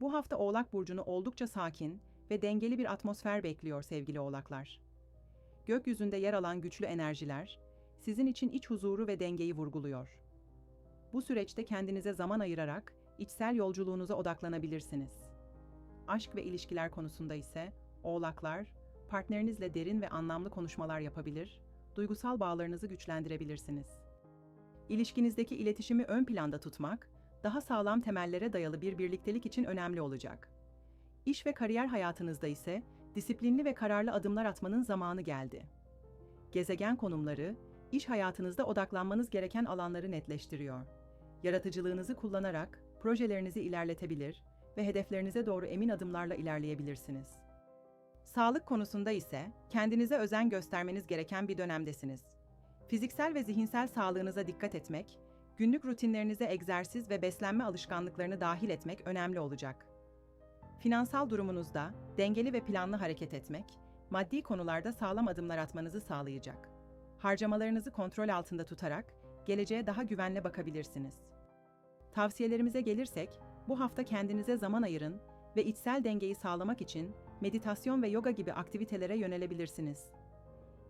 Bu hafta Oğlak Burcu'nu oldukça sakin ve dengeli bir atmosfer bekliyor sevgili Oğlaklar. Gökyüzünde yer alan güçlü enerjiler, sizin için iç huzuru ve dengeyi vurguluyor. Bu süreçte kendinize zaman ayırarak içsel yolculuğunuza odaklanabilirsiniz. Aşk ve ilişkiler konusunda ise Oğlaklar, partnerinizle derin ve anlamlı konuşmalar yapabilir, duygusal bağlarınızı güçlendirebilirsiniz. İlişkinizdeki iletişimi ön planda tutmak, daha sağlam temellere dayalı bir birliktelik için önemli olacak. İş ve kariyer hayatınızda ise disiplinli ve kararlı adımlar atmanın zamanı geldi. Gezegen konumları, iş hayatınızda odaklanmanız gereken alanları netleştiriyor. Yaratıcılığınızı kullanarak projelerinizi ilerletebilir ve hedeflerinize doğru emin adımlarla ilerleyebilirsiniz. Sağlık konusunda ise kendinize özen göstermeniz gereken bir dönemdesiniz. Fiziksel ve zihinsel sağlığınıza dikkat etmek, günlük rutinlerinize egzersiz ve beslenme alışkanlıklarını dahil etmek önemli olacak. Finansal durumunuzda dengeli ve planlı hareket etmek, maddi konularda sağlam adımlar atmanızı sağlayacak. Harcamalarınızı kontrol altında tutarak geleceğe daha güvenle bakabilirsiniz. Tavsiyelerimize gelirsek, bu hafta kendinize zaman ayırın ve içsel dengeyi sağlamak için meditasyon ve yoga gibi aktivitelere yönelebilirsiniz.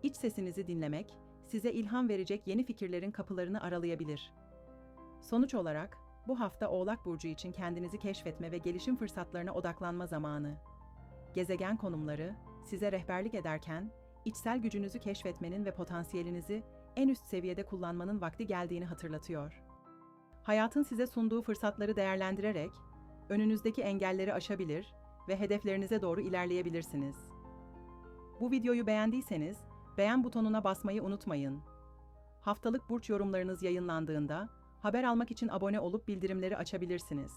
İç sesinizi dinlemek, size ilham verecek yeni fikirlerin kapılarını aralayabilir. Sonuç olarak, bu hafta Oğlak Burcu için kendinizi keşfetme ve gelişim fırsatlarına odaklanma zamanı. Gezegen konumları, size rehberlik ederken, içsel gücünüzü keşfetmenin ve potansiyelinizi en üst seviyede kullanmanın vakti geldiğini hatırlatıyor. Hayatın size sunduğu fırsatları değerlendirerek, önünüzdeki engelleri aşabilir ve hedeflerinize doğru ilerleyebilirsiniz. Bu videoyu beğendiyseniz, beğen butonuna basmayı unutmayın. Haftalık burç yorumlarınız yayınlandığında, haber almak için abone olup bildirimleri açabilirsiniz.